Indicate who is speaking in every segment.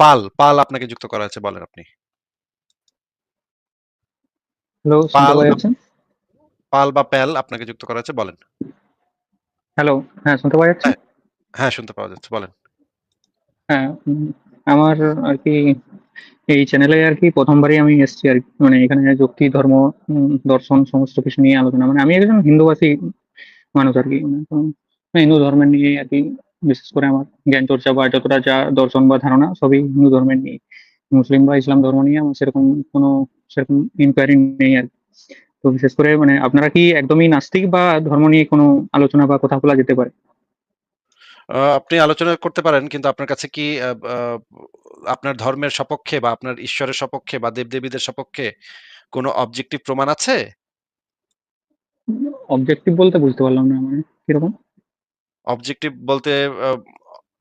Speaker 1: পাল, পাল আপনাকে যুক্ত করা আছে বলেন আপনি।
Speaker 2: হ্যালো,
Speaker 1: পাল বা পাল বা প্যাল আপনাকে যুক্ত করা আছে বলেন।
Speaker 2: হ্যালো, হ্যাঁ, শুনতে পাওয়া যাচ্ছে?
Speaker 1: হ্যাঁ, হ্যাঁ শুনতে পাওয়া যাচ্ছে বলেন।
Speaker 2: হ্যাঁ, আমার আর কি এই চ্যানেলে আর কি প্রথমবারই আমি এসছি আরকি। মানে এখানে যুক্তি, ধর্ম, দর্শন সমস্ত কিছু নিয়ে আলোচনা। মানে আমি একজন হিন্দুবাসী মানুষ আর কি হিন্দু ধর্মের নিয়ে আর আরকি বিশেষ করে আমার জ্ঞান চর্চা বা যতটা যা দর্শন বা ধারণা সবই হিন্দু ধর্মের নিয়ে। মুসলিম বা ইসলাম ধর্ম নিয়ে আমার সেরকম কোনো সেরকম ইনকোয়ারি নেই আরকি। তো বিশেষ করে মানে আপনারা কি একদমই নাস্তিক বা ধর্ম নিয়ে কোনো আলোচনা বা কথা বলা যেতে পারে?
Speaker 1: আপনি আলোচনা করতে পারেন কিন্তু আপনার কাছে কি আপনার ধর্মের সপক্ষে বা আপনার ঈশ্বরের সপক্ষে বা দেব-দেবীদের সপক্ষে কোনো অবজেক্টিভ প্রমাণ আছে?
Speaker 2: অবজেক্টিভ বলতে বুঝতে পারলাম না মানে কীরকম?
Speaker 1: অবজেক্টিভ বলতে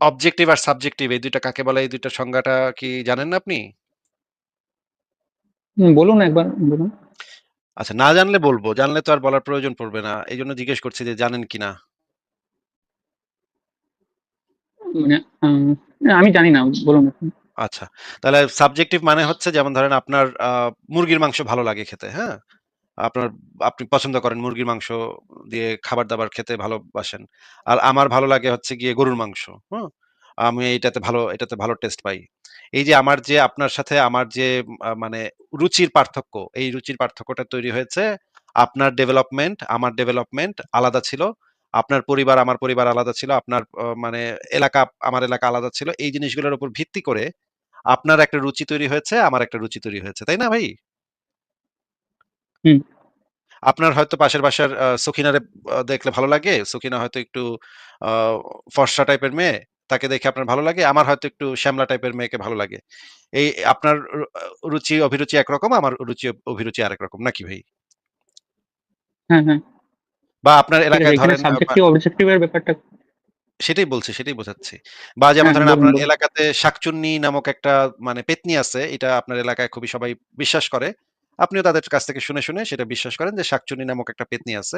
Speaker 1: অবজেক্টিভ আর সাবজেক্টিভ এই ২ টা কাকে বলে এই ২ টার সংজ্ঞাটা কি জানেন না আপনি?
Speaker 2: বলুন একবার বলুন।
Speaker 1: আচ্ছা না জানলে বলব। জানলে তো আর বলার প্রয়োজন পড়বে না। এই জন্য জিজ্ঞেস করছি যে জানেন কিনা?
Speaker 2: মানে আমি জানি না। বলুন
Speaker 1: আচ্ছা। তাহলে সাবজেক্টিভ মানে হচ্ছে যেমন ধরেন আপনার মুরগির মাংস ভালো লাগে খেতে, হ্যাঁ? আপনার আপনি পছন্দ করেন মুরগির মাংস দিয়ে খাবার-দাবার খেতে ভালোবাসেন। আর আমার ভালো লাগে হচ্ছে গিয়ে গরুর মাংস, হ্যাঁ আমি এইটাতে ভালো এটাতে ভালো টেস্ট পাই। এই যে আমার যে আপনার সাথে আমার যে মানে রুচির পার্থক্য, এই রুচির পার্থক্যটা তৈরি হয়েছে আপনার ডেভেলপমেন্ট, আমার ডেভেলপমেন্ট আলাদা ছিল। আপনার পরিবার, আমার পরিবার আলাদা ছিল। আপনার মানে এলাকা, আমার এলাকা আলাদা ছিল। এই জিনিসগুলোর উপর ভিত্তি করে আপনার একটা রুচি তৈরি হয়েছে, আমার একটা রুচি তৈরি হয়েছে। তাই না ভাই?
Speaker 2: হুম।
Speaker 1: আপনার হয়তো পাশের বাসার আ সখিনারে আ দেখলে ভালো লাগে। সখিনা হয়তো একটু আ ফর্সা টাইপের মেয়ে। তাকে দেখে আপনার ভালো লাগে। আমার হয়তো একটু শ্যামলা টাইপের মেয়েকে ভালো লাগে। এই আপনার রু আ রুচি অভিরুচি একরকম, আমার রুচি অভিরুচি আরেক রকম। নাকি ভাই?
Speaker 2: হ্যাঁ, হ্যাঁ।
Speaker 1: বা আপনার
Speaker 2: ঠিক আছে।
Speaker 1: এলাকায়
Speaker 2: এখানে
Speaker 1: ধরেন আ মা
Speaker 2: সাবজেক্টিভ অবজেক্টিভ এর ব্যাপারটা
Speaker 1: সেটাই বলছি, সেটাই বোঝাচ্ছি। বা যেমন
Speaker 2: হ্যাঁ,
Speaker 1: ধরেন
Speaker 2: বলুন,
Speaker 1: আপনার
Speaker 2: বলুন।
Speaker 1: এলাকাতে শাকচুন্নি নামক একটা মানে পেত্নী আছে। এটা আপনার এলাকায় খুবই সবাই বিশ্বাস করে। আপনিও তাদের কাছ থেকে শুনে, শুনে সেটা বিশ্বাস করেন যে শাকচুনি নামক একটা পেত্নী আছে।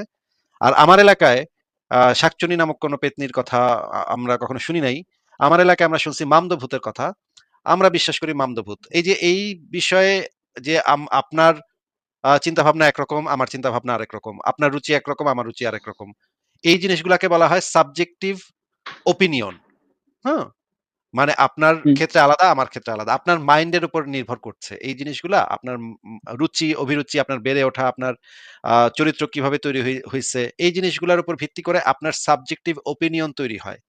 Speaker 1: আর আমার এলাকায় আ শাকচুন্নি নামক কোন পেত্নীর কথা আমরা কখনো শুনি নাই। আমার এলাকায় আমরা শুনছি মামদো ভূতের কথা। আমরা বিশ্বাস করি মামদো ভূত। এই যে এই বিষয়ে যে আপনার আ চিন্তাভাবনা একরকম, আমার চিন্তাভাবনা আরেক রকম। আপনার রুচি একরকম, আমার রুচি আরেক রকম। এই জিনিসগুলাকে বলা হয় সাবজেক্টিভ ওপিনিয়ন। হুম? মানে আপনার ক্ষেত্রে আলাদা, আমার ক্ষেত্রে আলাদা। আপনার মাইন্ডের উপর নির্ভর করছে। এই জিনিসগুলা আপনার রুচি, অভিরুচি, আপনার বেড়ে ওঠা, আপনার চরিত্র কীভাবে তৈরি হয়েছে এই জিনিসগুলোর উপর ভিত্তি করে আপনার সাবজেক্টিভ ওপিনিয়ন তৈরি হয়।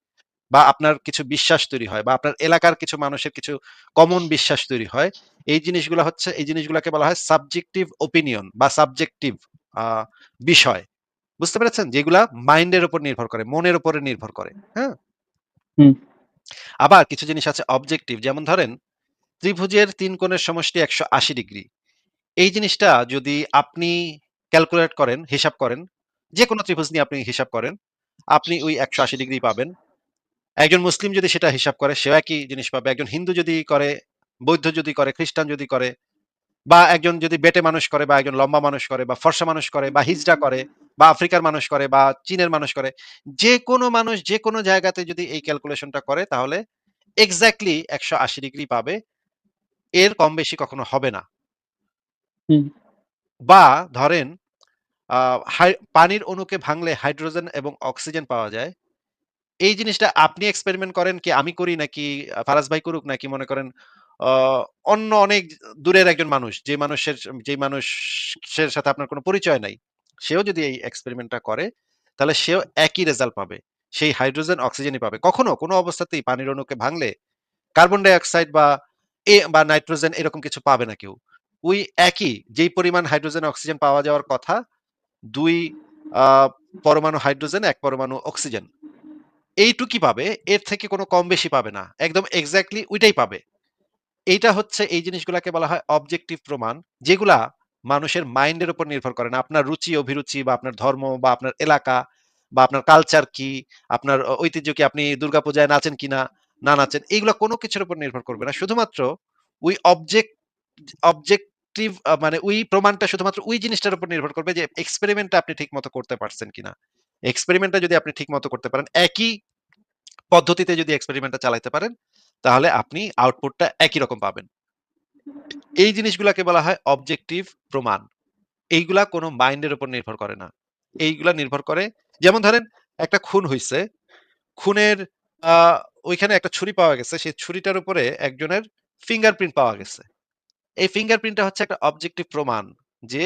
Speaker 1: বা আপনার কিছু বিশ্বাস তৈরি হয় বা আপনার এলাকার কিছু মানুষের কিছু কমন বিশ্বাস তৈরি হয়। এই জিনিসগুলা হচ্ছে এই জিনিসগুলাকে বলা হয় সাবজেক্টিভ ওপিনিয়ন বা সাবজেক্টিভ বিষয়। বুঝতে পেরেছেন? যেগুলা মাইন্ডের উপর নির্ভর করে, মনের উপরে নির্ভর করে। হ্যাঁ? আবার কিছু জিনিস আছে অবজেক্টিভ যেমন ধরেন ত্রিভুজের তিন কোণের সমষ্টি ১৮০ ডিগ্রি। এই জিনিসটা যদি আপনি ক্যালকুলেট করেন, হিসাব করেন, যে কোনো ত্রিভুজ নিয়ে আপনি হিসাব করেন, আপনি ওই ১৮০ ডিগ্রি পাবেন। একজন মুসলিম যদি সেটা হিসাব করে সেও একই জিনিস পাবে। একজন হিন্দু যদি করে, বৌদ্ধ যদি করে, খ্রিস্টান যদি করে বা একজন যদি বেঁটে মানুষ করে বা একজন লম্বা মানুষ করে বা ফর্সা মানুষ করে বা হিজড়া করে বা আফ্রিকার মানুষ করে বা চীনের মানুষ করে। যেকোনো মানুষ যেকোনো জায়গাতে যদি এই ক্যালকুলেশনটা করে তাহলে এক্সাক্টলি ১৮০ ডিগ্রি পাবে। এর কম বেশি কখনো হবে না। বা ধরেন পানির অণুকে ভাঙলে হাইড্রোজেন এবং অক্সিজেন পাওয়া যায়। এই জিনিসটা আপনি এক্সপেরিমেন্ট করেন কি আমি করি নাকি ফারাজ ভাই করুক নাকি মনে করেন অন্য অনেক দূরের একজন মানুষ যে মানুষের যেই মানুষের সাথে আপনার কোনো পরিচয় নাই। সেও যদি এই এক্সপেরিমেন্টটা করে তাহলে সেও একই রেজাল্ট পাবে। সেই হাইড্রোজেন অক্সিজেনই পাবে। কখনো কোনো অবস্থাতেই পানির অণুকে ভাঙলে কার্বন ডাই অক্সাইড বা এ বা নাইট্রোজেন এরকম কিছু পাবে না কেউ। ওই একই যেই পরিমাণ হাইড্রোজেন অক্সিজেন পাওয়া যাওয়ার কথা ২ আ পরমাণু হাইড্রোজেন, এক পরমাণু অক্সিজেন। এইটুকুই পাবে। এর থেকে কোনো কম বেশি পাবে না। একদম এক্স্যাক্টলি ওইটাই পাবে। এইটা হচ্ছে এই জিনিসগুলাকে বলা হয় অবজেক্টিভ প্রমাণ। যেগুলা মানুষের মাইন্ডের উপর নির্ভর করে না। আপনার রুচি, অভিরুচি বা আপনার ধর্ম বা আপনার এলাকা বা আপনার কালচার কি, আপনার ঐতিহ্য কি, আপনি দুর্গাপূজায় নাচেন কিনা, না নাচেন, এগুলা কোনো কিছুর উপর নির্ভর করবে না। শুধুমাত্র ওই অবজেক্ট অবজেক্টিভ মানে ওই প্রমাণটা শুধুমাত্র ওই জিনিসটার উপর নির্ভর করবে যে এক্সপেরিমেন্টটা আপনি ঠিকমতো করতে পারছেন কিনা। এক্সপেরিমেন্টটা যদি আপনি ঠিক মতো করতে পারেন, একই পদ্ধতিতে যদি এক্সপেরিমেন্টটা চালাইতে পারেন, তাহলে আপনি আউটপুটটা একই রকম পাবেন। এই জিনিসগুলাকে বলা হয় অবজেক্টিভ প্রমাণ। এইগুলা কোনো মাইন্ডের উপর নির্ভর করে না। এইগুলা নির্ভর করে, যেমন ধরেন একটা খুন হইছে। খুনের ওইখানে একটা ছুরি পাওয়া গেছে। সেই ছুরিটার উপরে একজনের ফিঙ্গারপ্রিন্ট পাওয়া গেছে। এই ফিঙ্গারপ্রিন্টটা হচ্ছে একটা অবজেক্টিভ প্রমাণ যে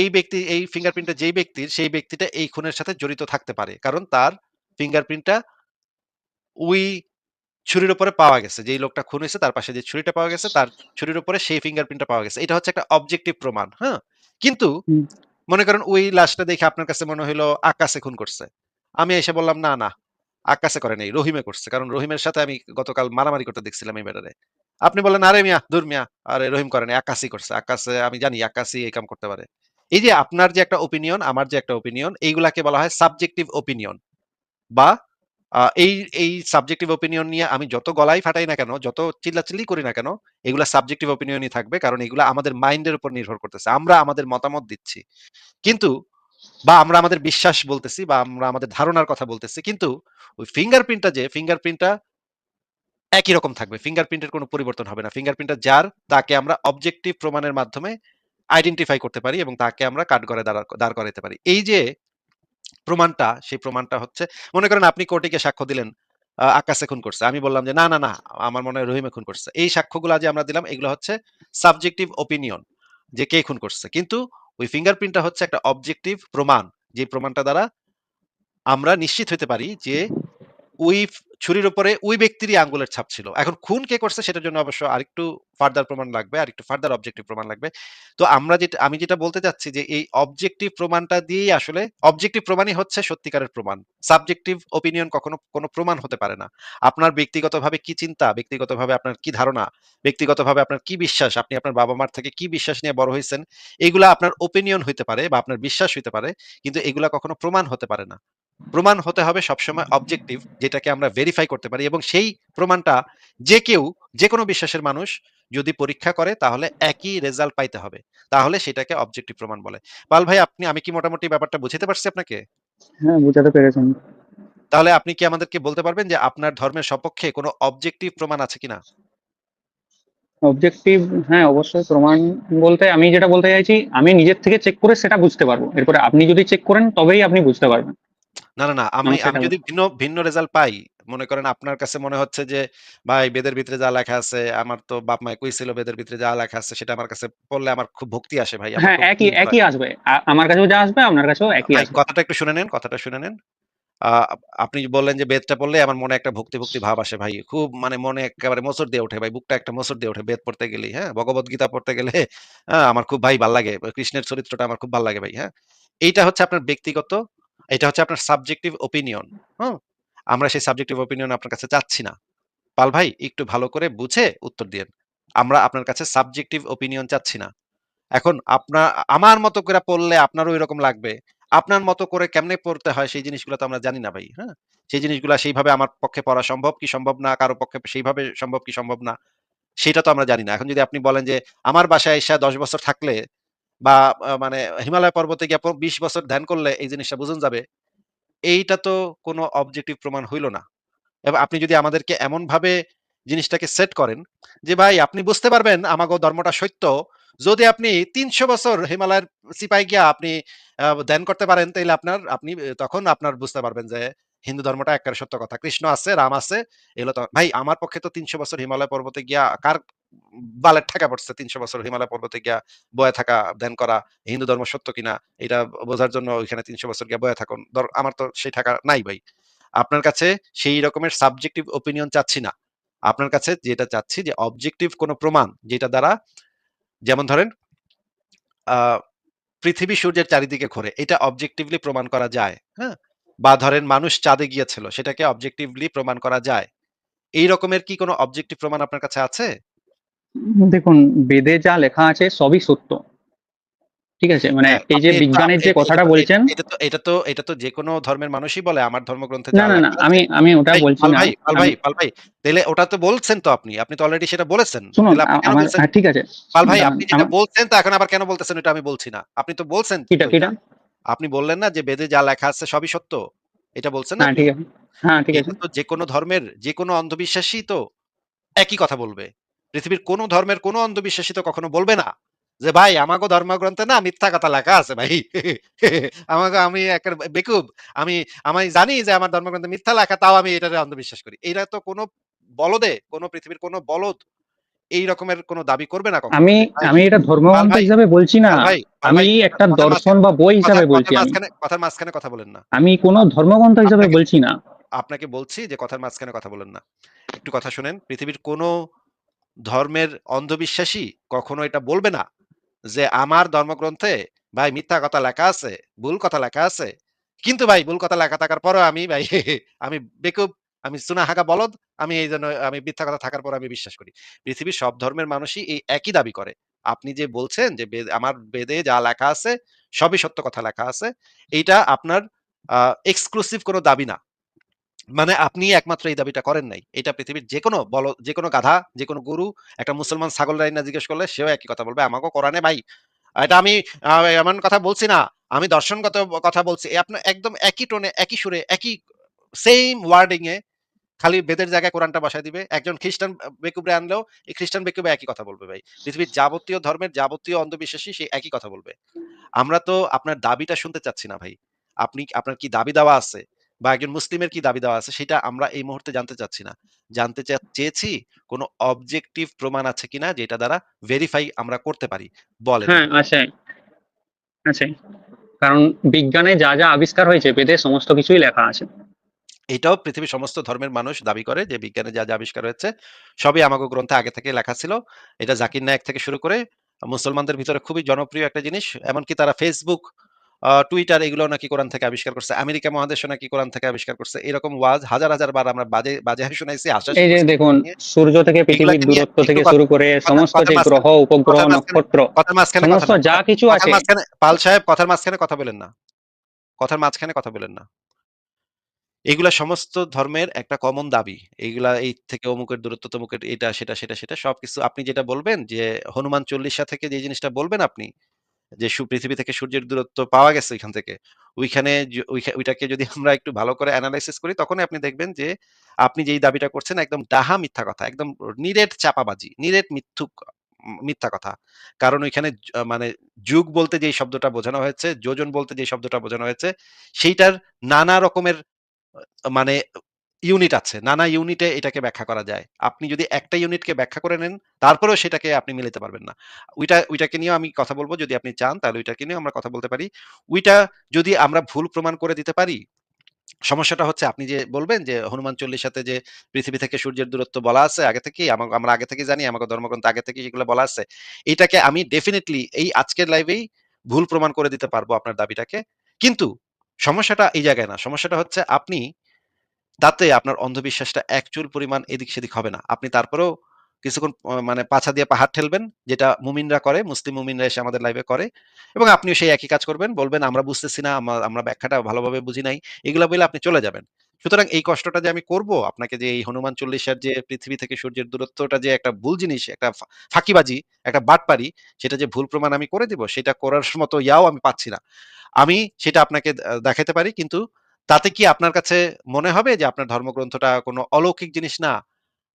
Speaker 1: এই ব্যক্তি, এই ফিঙ্গারপ্রিন্টটা যেই ব্যক্তির, সেই ব্যক্তিটা এই খুনের সাথে জড়িত থাকতে পারে। কারণ তার ফিঙ্গারপ্রিন্টটা ওই ছুরির উপরে পাওয়া গেছে। যেই লোকটা খুন হইছে তার পাশে যে ছুরিটা পাওয়া গেছে তার ছুরির উপরে সেই ফিঙ্গারপ্রিন্টটা পাওয়া গেছে। এটা হচ্ছে একটা অবজেক্টিভ প্রমাণ, হ্যাঁ? কিন্তু মনে করেন ওই লাশটা দেখে আপনার কাছে মনে হইল আক্কাসে খুন করছে। আমি এসে বললাম, "না, না, আক্কাসে করে নাই, রহিমে করছে।" কারণ রহিমের সাথে আমি গতকাল মারামারি করতে দেখছিলাম এই ব্যাটারে। আপনি বললেন, "আরে মিয়া, ধুর মিয়া, আরে রহিম করে নাই, আক্কাসই করছে। আকাশে আমি জানি আক্কাসই এই কাম করতে পারে।" এই যে আপনার যে একটা ওপিনিয়ন, আমার যে একটা ওপিনিয়ন, এইগুলাকে বলা হয় সাবজেক্টিভ ওপিনিয়ন বা এই এই সাবজেক্টিভ ওপিনিয়ন নিয়ে আমি যত গলাই ফাটাই না কেন, যত চিল্লাচিল্লি করি না কেন, এগুলা সাবজেক্টিভ ওপিনিয়নই থাকবে। কারণ এগুলা আমাদের মাইন্ডের উপর নির্ভর করতেছে। আমরা আমাদের মতামত দিচ্ছি। কিন্তু বা আমরা আমাদের বিশ্বাস বলতেছি বা আমরা আমাদের ধারণার কথা বলতেছি। কিন্তু ওই ফিঙ্গারপ্রিন্টটা যে ফিঙ্গারপ্রিন্টটা একই রকম থাকবে। ফিঙ্গারপ্রিন্টের কোনো পরিবর্তন হবে না। ফিঙ্গারপ্রিন্টটা যার তাকে আমরা অবজেক্টিভ প্রমাণের মাধ্যমে আইডেন্টিফাই করতে পারি এবং তাকে আমরা কাঠগড়ায় দাঁড়া দাঁড় করাইতে পারি। এই যে প্রমাণটা, সেই প্রমাণটা হচ্ছে মনে করেন আপনি কোর্টিকে সাক্ষ্য দিলেন, আকাশে খুন করছে। আমি বললাম যে, "না, না, না, আমার মনে হয় রহিমে খুন করছে।" এই সাক্ষ্যগুলো যে আমরা দিলাম এগুলো হচ্ছে সাবজেক্টিভ ওপিনিয়ন যে কে খুন করছে। কিন্তু ওই ফিঙ্গারপ্রিন্টটা হচ্ছে একটা অবজেক্টিভ প্রমাণ। যে প্রমাণটা দ্বারা আমরা নিশ্চিত হতে পারি যে ওই ছুরির উপরে ওই ব্যক্তিরই আঙ্গুলের ছাপ ছিল। এখন খুন কে করছে সেটার জন্য অবশ্য আরেকটু ফার্দার প্রমাণ লাগবে। আরেকটু ফার্দার অবজেক্টিভ প্রমাণ লাগবে। তো আমরা যেটা আমি যেটা বলতে চাচ্ছি যে এই অবজেক্টিভ প্রমাণটা দিয়েই আসলে অবজেক্টিভ প্রমাণই হচ্ছে সত্যিকারের প্রমাণ। সাবজেক্টিভ ওপিনিয়ন কখনো কোনো প্রমাণ হতে পারে না। আপনার ব্যক্তিগতভাবে কি চিন্তা, ব্যক্তিগতভাবে আপনার কি ধারণা, ব্যক্তিগতভাবে আপনার কি বিশ্বাস, আপনি আপনার বাবা-মার থেকে কি বিশ্বাস নিয়ে বড় হয়েছেন এগুলা আপনার ওপিনিয়ন হইতে পারে বা আপনার বিশ্বাস হইতে পারে। কিন্তু এগুলা কখনো প্রমাণ হতে পারে না। প্রমাণ হতে হবে সবসময় অবজেক্টিভ যেটাকে আমরা ভেরিফাই করতে পারি এবং সেই প্রমাণটা যে কেউ, যেকোনো বিশ্বাসের মানুষ যদি পরীক্ষা করে তাহলে একই রেজাল্ট পাইতে হবে। তাহলে সেটাকে অবজেক্টিভ প্রমাণ বলে। পাল ভাই আপনি আমি কি মোটামুটি ব্যাপারটা বুঝাতে পারছি আপনাকে?
Speaker 2: হ্যাঁ, বুঝাতে পেরেছেন।
Speaker 1: তাহলে আপনি কি আমাদেরকে বলতে পারবেন যে আপনার ধর্মের সপক্ষে কোনো অবজেক্টিভ প্রমাণ আছে কিনা?
Speaker 2: অবজেক্টিভ হ্যাঁ, অবশ্যই প্রমাণ বলতে আমি যেটা বলতে চাইছি, আমি নিজের থেকে চেক করে সেটা বুঝতে পারব। এরপরে আপনি যদি চেক করেন তবেই আপনি বুঝতে পারবেন।
Speaker 1: না, না, না। আমি আমি যদি ভিন্ন ভিন্ন রেজাল্ট পাই, মনে করেন আপনার কাছে মনে হচ্ছে যে ভাই বেদের ভিতরে যা লেখা আছে, আমার তো বাপ-মায়ে কইছিল বেদের ভিতরে যা লেখা আছে সেটা আমার কাছে পড়লে আমার খুব ভক্তি আসে ভাই। আমার
Speaker 2: হ্যাঁ,
Speaker 1: খুব
Speaker 2: একই
Speaker 1: ফিলিংস হয়।
Speaker 2: একই আসবে। আ আমার কাছেও যা আসবে আপনার কাছেও একই
Speaker 1: ভাই
Speaker 2: আসবে।
Speaker 1: কথাটা একটু শুনে নেন, কথাটা শুনে নেন। আ আপনি বললেন যে বেদটা পড়লে আমার মনে একটা ভক্তি, ভক্তি ভাব আসে ভাই। খুব মানে মনে একেবারে মোচড় দিয়ে ওঠে ভাই। বুকটা একটা মোচড় দিয়ে ওঠে বেদ পড়তে গেলেই, হ্যাঁ? ভগবদ্গীতা পড়তে গেলে আ আমার খুব ভাই ভালো লাগে। কৃষ্ণের চরিত্রটা আমার খুব ভালো লাগে ভাই, হ্যাঁ? এইটা হচ্ছে আপনার ব্যক্তিগত, এটা হচ্ছে আপনার সাবজেক্টিভ ওপিনিয়ন, হুম? আমরা সেই সাবজেক্টিভ ওপিনিয়ন আপনার কাছে চাচ্ছি না। পাল ভাই একটু ভালো করে বুঝে উত্তর দিয়েন। আমরা আপনার কাছে সাবজেক্টিভ ওপিনিয়ন চাচ্ছি না। এখন আপনা আমার মতো করে পড়লে আপনারও এরকম লাগবে। আপনার মতো করে কেমনে পড়তে হয় সেই জিনিসগুলো তো আমরা জানি না ভাই, হ্যাঁ? সেই জিনিসগুলা সেইভাবে আমার পক্ষে পড়া সম্ভব কি সম্ভব না, কারও পক্ষে সেইভাবে সম্ভব কি সম্ভব না, সেটা তো আমরা জানি না। এখন যদি আপনি বলেন যে আমার বাসায় আইসা ১০ বছর থাকলে বা মানে হিমালয় পর্বতে গিয়ে ২০ বছর ধ্যান করলে এই জিনিসটা বুঝুন যাবে। এইটা তো কোনো অবজেক্টিভ প্রমাণ হইল না। এবং আপনি যদি আমাদেরকে এমনভাবে জিনিসটাকে সেট করেন যে, ভাই, আপনি বুঝতে পারবেন আমাগো ধর্মটা সত্য যদি আপনি ৩০০ বছর হিমালয়ের চিপায় গিয়া আপনি ধ্যান করতে পারেন তাহলে আপনার, আপনি, তখন আপনার বুঝতে পারবেন যে হিন্দু ধর্মটা এক্কারে সত্য কথা। কৃষ্ণ আছে, রাম আছে। এগুলো তো ভাই আমার পক্ষে তো ৩০০ বছর হিমালয় পর্বতে গিয়া কার বালের ঠেকা পড়ছে ৩০০ বছর হিমালয় পর্বতে গিয়া বয়ে থাকা, ধ্যান করা, হিন্দু ধর্ম সত্য কিনা এটা বোঝার জন্য ওইখানে ৩০০ বছর গিয়া বয়ে থাকুন। আমার তো সেই ঠাকা নাই ভাই। আপনার কাছে সেই রকমের সাবজেক্টিভ ওপিনিয়ন চাচ্ছি না। আপনার কাছে যেটা চাচ্ছি যে অবজেক্টিভ কোনো প্রমাণ যেটা দ্বারা যেমন ধরেন পৃথিবী সূর্যের চারিদিকে ঘোরে। এটা অবজেক্টিভলি প্রমাণ করা যায়, হ্যাঁ? বা ধরেন মানুষ চাঁদে গিয়েছিল সেটাকে অবজেক্টিভলি প্রমাণ করা যায়। এই রকমের কি কোনো অবজেক্টিভ প্রমাণ আপনার কাছে আছে?
Speaker 2: দেখুন বেদে যা লেখা আছে সবই সত্য। ঠিক আছে? মানে
Speaker 1: হ্যাঁ,
Speaker 2: এই যে বিজ্ঞানের যে কথাটা বলছেন
Speaker 1: এটা তো এটা তো এটা তো যেকোনো ধর্মের মানুষই বলে আমার ধর্মগ্রন্থে
Speaker 2: না, না, না। আমি আমি ওটা বলছি না।
Speaker 1: ভাই, পাল ভাই, পাল ভাই, তাইলে ওটা তো বলছেন তো আপনি। আপনি তো অলরেডি সেটা বলেছেন।
Speaker 2: শুনুন
Speaker 1: আপনি কেন বলছেন
Speaker 2: হ্যাঁ, ঠিক আছে।
Speaker 1: পাল ভাই আপনি যেটা বলছেন তো এখন আবার কেন বলতেছেন ওইটা আমি বলছি না। আপনি তো বলছেন
Speaker 2: কিটা, কিটা?
Speaker 1: এটা। আপনি বললেন না যে বেদে যা লেখা আছে সবই সত্য। এটা বলছেন না আপনি?
Speaker 2: ঠিক আছে। হ্যাঁ, ঠিক আছে।
Speaker 1: এটা তো যেকোনো ধর্মের যেকোনো অন্ধবিশ্বাসী তো একই কথা বলবে। পৃথিবীর কোন ধর্মের কোন অন্ধবিশ্বাসী তো কখনো বলবে না যে, "ভাই আমাগো ধর্মগ্রন্থে না মিথ্যা কথা লেখা আছে ভাই। আমাকে আমি একের বেকুব। আমি আমি জানি যে আমার ধর্মগ্রন্থে মিথ্যা লেখা তাও আমি এটারে অন্ধবিশ্বাস করি।" এরা তো কোনো বলদে কোন পৃথিবীর কোন বলদ এই রকমের কোন দাবি করবে না
Speaker 2: আমি আমি এটা ধর্মগ্রন্থ হিসাবে বলছি না। আমি একটা দর্শন বা বই হিসাবে বলছি
Speaker 1: কথার মাঝখানে কথা বলেন না।
Speaker 2: আমি কোন ধর্মগ্রন্থ হিসাবে বলছি না।
Speaker 1: আপনাকে বলছি যে কথার মাঝখানে কথা বলেন না। একটু কথা শোনেন। পৃথিবীর কোন ধর্মের অন্ধবিশ্বাসী কখনো এটা বলবে না যে, "আমার ধর্মগ্রন্থে ভাই মিথ্যা কথা লেখা আছে, ভুল কথা লেখা আছে। কিন্তু ভাই ভুল কথা লেখা থাকার পরেও আমি ভাই আমি বেকুব, আমি চুনাহাগা বলদ। আমি এইজন্য আমি মিথ্যা কথা থাকার পরেও আমি বিশ্বাস করি।" পৃথিবীর সব ধর্মের মানুষই এই একই দাবি করে। আপনি যে বলছেন যে, আমার বেদে যা লেখা আছে সবই সত্য কথা লেখা আছে।" এইটা আপনার এক্সক্লুসিভ কোন দাবি না। মানে আপনি একমাত্র এই দাবিটা করেন নাই। এটা পৃথিবীর যেকোনো বল যেকোনো গাধা, যেকোনো গরু, একটা মুসলমান ছাগল রাইন্দা জিজ্ঞেস করলে সেও একই কথা বলবে। আমাকেও কোরআনে ভাই এটা আমি এমন কথা বলছি না। আমি দর্শনগত কথা বলছি। আপনার একদম একই টোনে, একই সুরে, একই সেম ওয়ার্ডিং এ খালি বেদের জায়গায় কোরআনটা বসায় দিবে। একজন খ্রিস্টান বেকুবরে আনলেও এই খ্রিস্টান বেকুবে একই কথা বলবে ভাই। পৃথিবীর যাবতীয় ধর্মের যাবতীয় অন্ধবিশ্বাসী সে একই কথা বলবে। আমরা তো আপনার দাবিটা শুনতে চাচ্ছি না ভাই। আপনি আপনার কি দাবি দেওয়া আছে বা একজন মুসলিমের কি দাবি দেওয়া আছে সেটা আমরা এই মুহূর্তে জানতে চাচ্ছি না। জানতে চেয়েছি কোন অবজেক্টিভ প্রমাণ আছে কিনা যেটা দ্বারা ভেরিফাই আমরা করতে পারি। বলেন
Speaker 2: হ্যাঁ। কারণ বিজ্ঞানে যা, যা আবিষ্কার হয়েছে বেদে সমস্ত কিছুই লেখা আছে।
Speaker 1: এটাও পৃথিবীর সমস্ত ধর্মের মানুষ দাবি করে যে বিজ্ঞানে যা, যা আবিষ্কার হয়েছে সবই আমাগো গ্রন্থে আগে থেকেই লেখা ছিল। এটা জাকির নায়েক থেকে শুরু করে মুসলমানদের ভিতরে খুবই জনপ্রিয় একটা জিনিস। এমনকি তারা আ Twitter এগুলোও নাকি কোরআন থেকে আবিষ্কার করছে। আমেরিকা মহাদেশও নাকি কোরআন থেকে আবিষ্কার করছে। এরকম ওয়াজ হাজার, হাজার বার আমরা বাজে বাজায় শুনাইছি, আশ্বাস
Speaker 2: এই যে দেখুন সূর্য থেকে পৃথিবীর দূরত্ব থেকে শুরু করে সমস্ত যে গ্রহ, উপগ্রহ, নক্ষত্র
Speaker 1: কথার মাঝখানে
Speaker 2: যা কিছু আছে
Speaker 1: পাল সাহেব কথার মাঝখানে কথা বলেন না। কথার মাঝখানে কথা বলেন না। এগুলা সমস্ত ধর্মের একটা কমন দাবি। এইগুলা এই থেকে অমুকের দূরত্ব, তমুকের এটা, সেটা, সেটা, সেটা সবকিছু আপনি যেটা বলবেন যে হনুমান চল্লিশা থেকে যে জিনিসটা বলবেন আপনি যে পৃথিবী থেকে সূর্যের দূরত্ব পাওয়া গেছে ওইখান থেকে। ওইখানে ওইখা ওইটাকে যদি আমরা একটু ভালো করে এনালাইসিস করি তখনই আপনি দেখবেন যে আপনি যেই দাবিটা করছেন একদম ডাহা মিথ্যা কথা। একদম নিরেট চাপাবাজি, নিরেট মিথ্যুক মিথ্যা কথা। কারণ ওইখানে মানে যুগ বলতে যেই শব্দটা বোঝানো হয়েছে, যোজন বলতে যে শব্দটা বোঝানো হয়েছে সেইটার নানা রকমের মানে ইউনিট আছে। নানা ইউনিটে এটাকে ব্যাখ্যা করা যায়। আপনি যদি একটা ইউনিটকে ব্যাখ্যা করে নেন, তারপরেও সেটাকে আপনি মিলাইতে পারবেন না। ওইটা ওইটাকে নিয়েও আমি কথা বলব যদি আপনি চান তাহলে ওইটাকে নিয়েও আমরা কথা বলতে পারি। ওইটা যদি আমরা ভুল প্রমাণ করে দিতে পারি, সমস্যাটা হচ্ছে আপনি যে বলবেন যে হনুমান চল্লিশাতে যে পৃথিবী থেকে সূর্যের দূরত্ব বলা আছে আগে থেকেই আমা আমরা আগে থেকে জানি, আমাকে ধর্মগ্রন্থ আগে থেকে সেগুলো বলা আছে। এটাকে আমি ডেফিনেটলি এই আজকের লাইভেই ভুল প্রমাণ করে দিতে পারব আপনার দাবিটাকে। কিন্তু সমস্যাটা এই জায়গায় না। সমস্যাটা হচ্ছে আপনি তাতে আপনার অন্ধবিশ্বাসটা এক চুল পরিমাণ এদিক-সেদিক হবে না। আপনি তারপরেও কিছুক্ষণ মানে পাছা দিয়ে পাহাড় ঠেলবেন, যেটা মুমিনরা করে, মুসলিম মুমিনরা এসে আমাদের লাইভে করে এবং আপনিও সেই একই কাজ করবেন। বলবেন, "আমরা বুঝতেছি না, আমরা ব্যাখ্যাটা ভালোভাবে বুঝি নাই।" এগুলো বলে আপনি চলে যাবেন। সুতরাং এই কষ্টটা যে আমি করব আপনাকে যে এই হনুমান চল্লিশার যে পৃথিবী থেকে সূর্যের দূরত্বটা যে একটা ভুল জিনিস, একটা ফাঁকিবাজি, একটা বাটপারি, সেটা যে ভুল প্রমাণ আমি করে দিব, সেটা করার মতো ইয়াও আমি পাচ্ছি না। আমি সেটা আপনাকে আ দেখাইতে পারি কিন্তু তাতে কি আপনার কাছে মনে হবে যে আপনার ধর্মগ্রন্থটা কোনো অলৌকিক জিনিস না?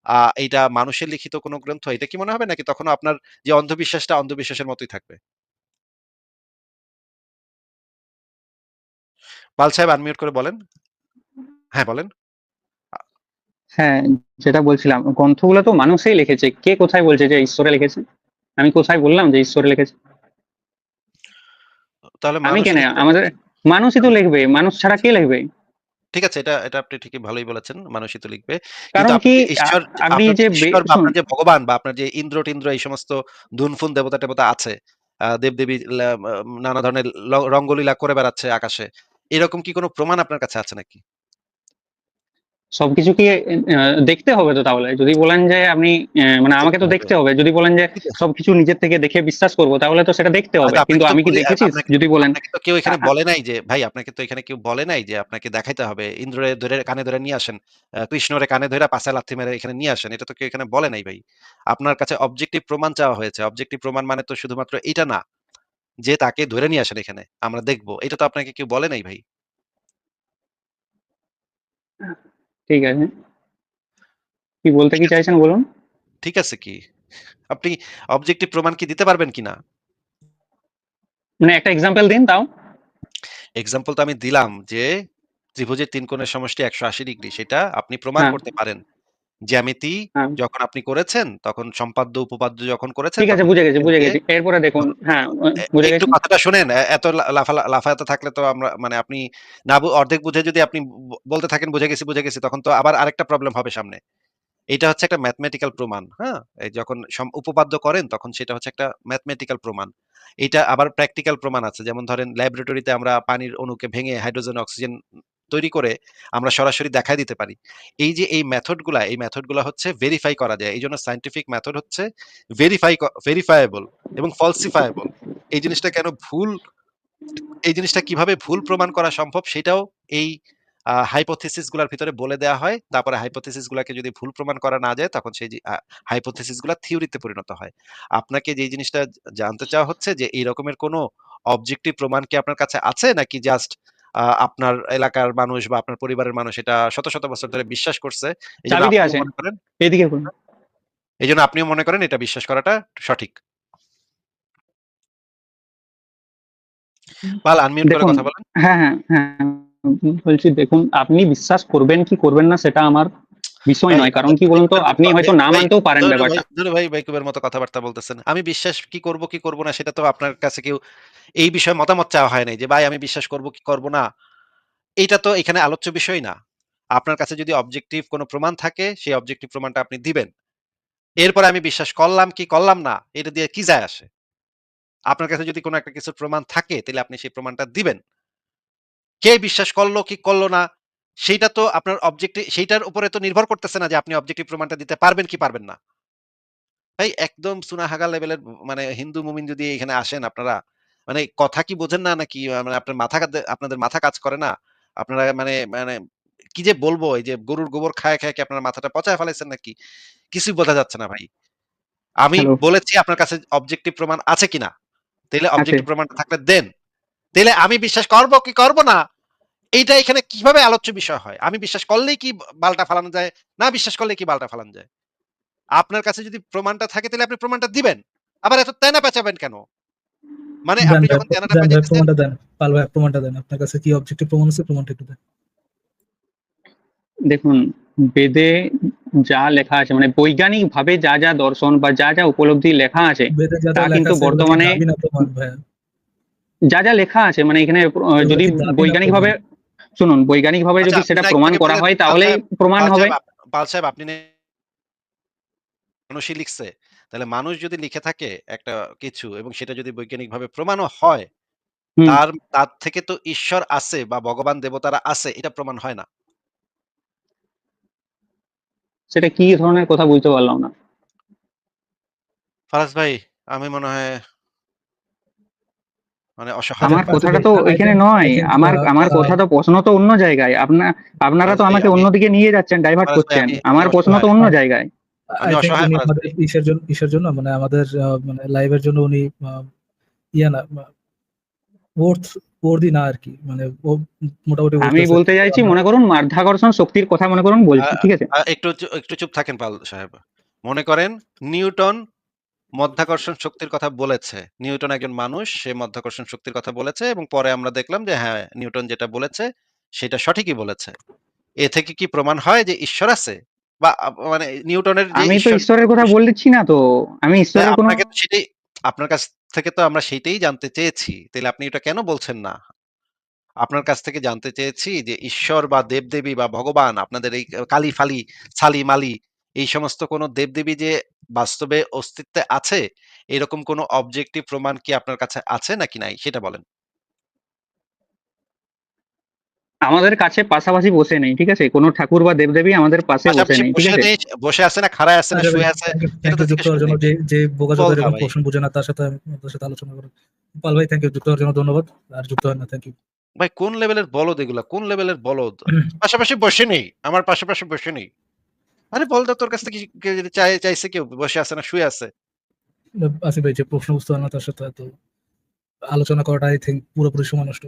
Speaker 1: আ এইটা মানুষের লিখিত কোনো গ্রন্থ, এটা কি মনে হবে? নাকি তখনও আপনার যে অন্ধবিশ্বাসটা অন্ধবিশ্বাসের মতোই থাকবে? পাল সাহেব আনমিউট করে বলেন। হ্যাঁ, বলেন।
Speaker 2: হ্যাঁ, যেটা বলছিলাম গ্রন্থগুলো তো মানুষই লিখেছে। কে কোথায় বলছে যে ঈশ্বরে লিখেছে? আমি কোথায় বললাম যে ঈশ্বরে লিখেছে?
Speaker 1: তাহলে
Speaker 2: আমি কেন? আমাদের মানুষই তো লিখবে। মানুষ ছাড়া কে লিখবে?
Speaker 1: ঠিক আছে, এটা এটা আপনি ঠিকই ভালোই বলেছেন। মানুষই তো লিখবে। কিন্তু
Speaker 2: কারণ কি আপনি
Speaker 1: যে আপনার যে ভগবান বা আপনার যে ইন্দ্র-টিন্দ্র এই সমস্ত দুনফুন দেবতা-টেবতা আছে, আ দেব-দেবী নানা ধরনের রঙ্গলীলা করে বেড়াচ্ছে আকাশে। এরকম কি কোনো প্রমাণ আপনার কাছে আছে নাকি?
Speaker 2: সবকিছু কি দেখতে হবে তো তাহলে। যদি বলেন যে আপনি মানে আমাকে তো দেখতে হবে। যদি বলেন যে সবকিছু নিজের থেকে দেখে বিশ্বাস করব তাহলে তো সেটা দেখতে হবে।
Speaker 1: আচ্ছা
Speaker 2: কিন্তু আমি কি?
Speaker 1: আপনাকে
Speaker 2: যদি বলেন
Speaker 1: তো কেউ এখানে বলে নাই যে ভাই আপনাকে তো এখানে কেউ বলে নাই যে আপনাকে দেখাইতে হবে। ইন্দ্ররে ধরে কানে ধরে নিয়ে আসেন। কৃষ্ণরে কানে ধরে পাছায় লাথি মেরে এখানে নিয়ে আসেন। এটা তো কেউ এখানে বলে নাই ভাই। আপনার কাছে অবজেক্টিভ প্রমাণ চাওয়া হয়েছে। অবজেক্টিভ প্রমাণ মানে তো শুধুমাত্র এটা না যে তাকে ধরে নিয়ে আসেন এখানে। আমরা দেখব। এটা তো আপনাকে কেউ বলে নাই ভাই।
Speaker 2: ঠিক আছে। কি বলতে কি চাইছেন বলুন?
Speaker 1: ঠিক আছে কি? আপনি অবজেক্টিভ প্রমাণ কি দিতে পারবেন কিনা?
Speaker 2: মানে একটা এক্সাম্পল দিন তাও।
Speaker 1: এক্সাম্পল তো আমি দিলাম যে ত্রিভুজের তিন কোণের সমষ্টি ১৮০ ডিগ্রি সেটা আপনি প্রমাণ
Speaker 2: হ্যাঁ।
Speaker 1: করতে পারেন। জ্যামিতি
Speaker 2: হ্যাঁ।
Speaker 1: যখন আপনি করেছেন তখন সম্পাদ্য উপপাদ্য যখন করেছেন
Speaker 2: ঠিক আছে বুঝে গেছি, বুঝে গেছি। এরপরে দেখুন হ্যাঁ, বুঝে
Speaker 1: একটু
Speaker 2: গেছি।
Speaker 1: কথাটা শোনেন। এত লাফা লাফাতে থাকলে তো আমরা মানে আপনি না অর্ধেক বুঝে যদি আপনি বলতে থাকেন বুঝে গেছি, বুঝে গেছি তখন তো আবার আরেকটা প্রবলেম হবে সামনে। এটা হচ্ছে একটা ম্যাথমেটিক্যাল প্রমাণ, হ্যাঁ? এই যখন সম উপপাদ্য করেন তখন সেটা হচ্ছে একটা ম্যাথমেটিক্যাল প্রমাণ। এটা আবার প্র্যাকটিক্যাল প্রমাণ আছে। যেমন ধরেন ল্যাবরেটরিতে আমরা পানির অণুকে ভেঙে হাইড্রোজেন, অক্সিজেন তৈরি করে আমরা সরাসরি দেখায় দিতে পারি। এই যে এই মেথডগুলা, এই মেথডগুলা হচ্ছে ভেরিফাই করা যায়। এই জন্য সায়েন্টিফিক মেথড হচ্ছে ভেরিফাই ভেরিফায়েবল এবং ফলসিফায়েবল। এই জিনিসটা কেন ভুল এই জিনিসটা কীভাবে ভুল প্রমাণ করা সম্ভব সেটাও এই হাইপোথিসিসগুলার ভিতরে বলে দেয়া হয়। তারপরে হাইপোথিসিস গুলাকে যদি ভুল প্রমাণ করা না যায় তখন সেই যে হাইপোথিসিসগুলা থিওরিতে পরিণত হয়। আপনাকে যেই জিনিসটা জানতে চাওয়া হচ্ছে যে এই রকমের কোনো অবজেক্টিভ প্রমাণ কি আপনার কাছে আছে নাকি জাস্ট আপনার এলাকার মানুষ বা আপনার পরিবারের মানুষ এটা শত, শত বছর ধরে বিশ্বাস করছে।
Speaker 2: এই জন্য
Speaker 1: আপনিও মনে করেন এটা বিশ্বাস করাটা সঠিক। পাল আনমিউট করে কথা বলেন।
Speaker 2: হ্যাঁ, হ্যাঁ, হ্যাঁ। বলছি দেখুন আপনি বিশ্বাস করবেন কি করবেন না সেটা আমার বিষয় নয়। কারণ কি বলুন তো আপনি হয়তো না মানতেও পারেন ব্যাপারটা।
Speaker 1: ধরুন ভাই বেকুবের মতো কথাবার্তা বলতেছেন। আমি বিশ্বাস কি করব কি করব না সেটা তো আপনার কাছে কেউ এই বিষয়ে মতামত চাওয়া হয় নাই যে ভাই আমি বিশ্বাস করব কি করব না। এইটা তো এখানে আলোচ্য বিষয় না। আপনার কাছে যদি অবজেক্টিভ কোনো প্রমাণ থাকে সেই অবজেক্টিভ প্রমাণটা আপনি দিবেন। এরপরে আমি বিশ্বাস করলাম কি করলাম না এটা দিয়ে কি যায় আসে? আপনার কাছে যদি কোনো একটা কিছু প্রমাণ থাকে তাহলে আপনি সেই প্রমাণটা দিবেন। কে বিশ্বাস করল কি করল না সেইটা তো আপনার অবজেক্টিভ সেইটার উপরে তো নির্ভর করতেছে না যে আপনি অবজেক্টিভ প্রমাণটা দিতে পারবেন কি পারবেন না। ভাই একদম সুনাহাগা লেভেলের মানে হিন্দু মুমিন যদি এখানে আসেন আপনারা, মানে কথা কি বোঝেন না নাকি মানে আপনার মাথা আপনাদের মাথা কাজ করে না? আপনারা মানে মানে কি যে বলব এই যে গরুর গোবর খায়, খায় কি আপনার মাথাটা পচায় ফেলাইছেন নাকি? কিছুই বোঝা যাচ্ছে না ভাই। আমি বলেছি আপনার কাছে অবজেক্টিভ প্রমাণ আছে কিনা?
Speaker 2: আছে।
Speaker 1: অবজেক্টিভ প্রমাণটা থাকলে দেন। তাইলে আমি বিশ্বাস করব কি করব না এইটা এখানে কীভাবে আলোচ্য বিষয় হয়? আমি বিশ্বাস করলেই কি বালটা ফালানো যায়? না বিশ্বাস করলে কি বালটা ফালানো যায়? আপনার কাছে যদি প্রমাণটা থাকে তাহলে আপনি প্রমাণটা দিবেন। আবার এত তেনা পেঁচাবেন কেন? মানে আপনি যখন তেনাটা
Speaker 3: প্রমাণটা দেন। পাল ভাই প্রমাণটা দেন। আপনার কাছে কি অবজেক্টিভ প্রমাণ আছে প্রমাণটা একটু দেন।
Speaker 2: দেখুন বেদে যা লেখা আছে মানে বৈজ্ঞানিকভাবে যা, যা দর্শন বা যা, যা উপলব্ধি লেখা আছে তা কিন্তু বর্তমানে? যা, যা লেখা আছে মানে এখানে যদি
Speaker 3: বৈজ্ঞানিক
Speaker 2: বৈজ্ঞানিকভাবে শুনুন বৈজ্ঞানিকভাবে
Speaker 1: আচ্ছা
Speaker 2: যদি সেটা প্রমাণ করা হয়
Speaker 1: সাহেব
Speaker 2: প্রমাণ হবে।
Speaker 1: পাল সাহেব আপনি মানুষই লিখছে। তাহলে মানুষ যদি লিখে থাকে একটা কিছু এবং সেটা যদি বৈজ্ঞানিকভাবে প্রমাণও হয়, তার তার থেকে তো ঈশ্বর আছে বা ভগবান দেবতারা আছে এটা প্রমাণ হয় না।
Speaker 2: সেটা কি ধরনের কথা বুঝতে পারলাম না।
Speaker 1: ফারাজ ভাই আমি মনে হয় মানে অসহায়
Speaker 2: আমার কথাটা তো এখানে নয়। আমার আমার কথা তো প্রশ্ন তো অন্য জায়গায়। আপনা আপনারা তো আমাকে
Speaker 1: আমি
Speaker 2: অন্যদিকে নিয়ে যাচ্ছেন, ডাইভার্ট করছেন।
Speaker 1: আমি আমি
Speaker 2: আমার প্রশ্ন তো অন্য জায়গায়।
Speaker 3: ইসের জন্য ইসের জন্য মানে আমাদের মানে লাইভের জন্য উনি ইয়ে না ওর্থ worthy না আরকি। মানে ও মোটামুটি
Speaker 2: আমি বলতে চাইছি মনে করুন মাধ্যাকর্ষণ শক্তির কথা মনে করুন বলছি। ঠিক আছে?
Speaker 1: একটু একটু চুপ থাকেন পাল সাহেব। মনে করেন নিউটন মধ্যাকর্ষণ শক্তির কথা বলেছে। নিউটন একজন মানুষ, সে মধ্যাকর্ষণ শক্তির কথা বলেছে এবং পরে আমরা দেখলাম যে হ্যাঁ, নিউটন যেটা বলেছে সেটা সঠিকই বলেছে। এ থেকে কি প্রমাণ হয় যে ঈশ্বর আছে? বা মানে নিউটনের
Speaker 2: আমি তো ঈশ্বরের কথা বলছি না তো। আমি ঈশ্বরের কোনো
Speaker 1: সেটাই আপনার কাছ থেকে তো আমরা সেইটাই জানতে চেয়েছি। তাহলে আপনি এটা কেন বলছেন না? আপনার কাছ থেকে জানতে চেয়েছি যে ঈশ্বর বা দেবদেবী বা ভগবান আপনাদের এই কালি-ফালি, ছালি-মালি এই সমস্ত কোন দেবদেবী যে বাস্তবে অস্তিত্বে আছে, এরকম কোন অবজেক্টিভ প্রমাণ কি আপনার কাছে আছে নাকি নাই? সেটা বলেন।
Speaker 2: আমাদের কাছে পাশাপাশি বসে নেই। ঠিক আছে? কোন ঠাকুর বা দেবদেবী আমাদের পাশে বসে নেই। ঠিক আছে?
Speaker 1: বসে আছে না খাড়ায় আছে না শুয়ে আছে
Speaker 3: থ্যাংক
Speaker 1: তো
Speaker 3: যুক্ত হওয়ার জন্য। যে, যে বোকাচোদা এরকম প্রশ্ন বুঝে না তার সাথে আমি আপনার সাথে আলোচনা করি। পাল ভাই থ্যাংক ইউ যুক্ত হওয়ার জন্য ধন্যবাদ। আর যুক্ত হন না। Thank you.
Speaker 1: ভাই কোন লেভেলের বলদ এগুলা? কোন লেভেলের বলদ? পাশাপাশি বসে নেই। আমার পাশাপাশি বসে নেই। আরে বল দাও তোর কাছ থেকে চাই, চাইছে কেউ, বসে আছে না, শুয়ে আছে?
Speaker 3: আসিফ ভাই, যে প্রশ্ন বুঝতে পারে না তার সাথে এত আলোচনা করাটা আই থিঙ্ক পুরোপুরি সময় নষ্ট।